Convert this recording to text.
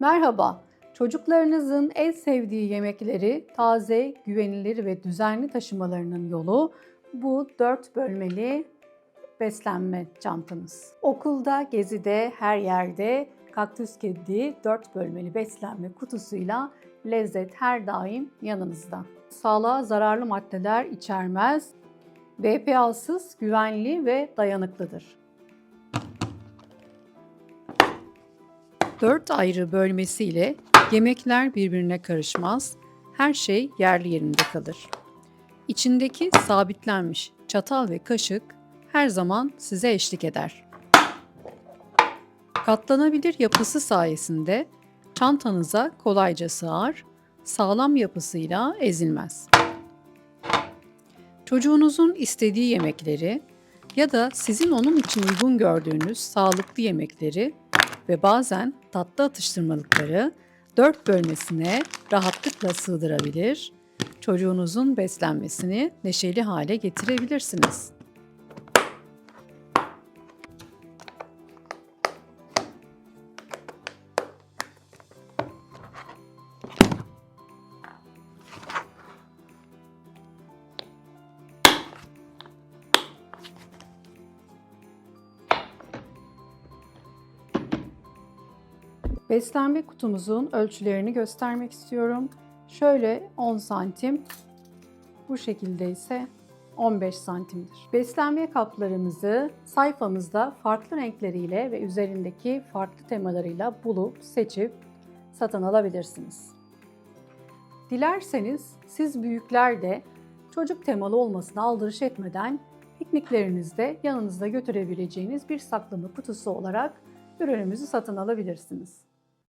Merhaba. Çocuklarınızın en sevdiği yemekleri taze, güvenilir ve düzenli taşımalarının yolu bu dört bölmeli beslenme çantamız. Okulda, gezide, her yerde Kaktüs Kedi dört bölmeli beslenme kutusuyla lezzet her daim yanınızda. Sağlığa zararlı maddeler içermez, BPA'sız, güvenli ve dayanıklıdır. Dört ayrı bölmesiyle yemekler birbirine karışmaz, her şey yerli yerinde kalır. İçindeki sabitlenmiş çatal ve kaşık her zaman size eşlik eder. Katlanabilir yapısı sayesinde çantanıza kolayca sığar, sağlam yapısıyla ezilmez. Çocuğunuzun istediği yemekleri ya da sizin onun için uygun gördüğünüz sağlıklı yemekleri ve bazen tatlı atıştırmalıkları dört bölmesine rahatlıkla sığdırabilir, çocuğunuzun beslenmesini neşeli hale getirebilirsiniz. Beslenme kutumuzun ölçülerini göstermek istiyorum. Şöyle 10 santim, bu şekilde ise 15 santimdir. Beslenme kaplarımızı sayfamızda farklı renkleriyle ve üzerindeki farklı temalarıyla bulup seçip satın alabilirsiniz. Dilerseniz siz büyükler de çocuk temalı olmasına aldırış etmeden pikniklerinizde yanınızda götürebileceğiniz bir saklama kutusu olarak ürünümüzü satın alabilirsiniz.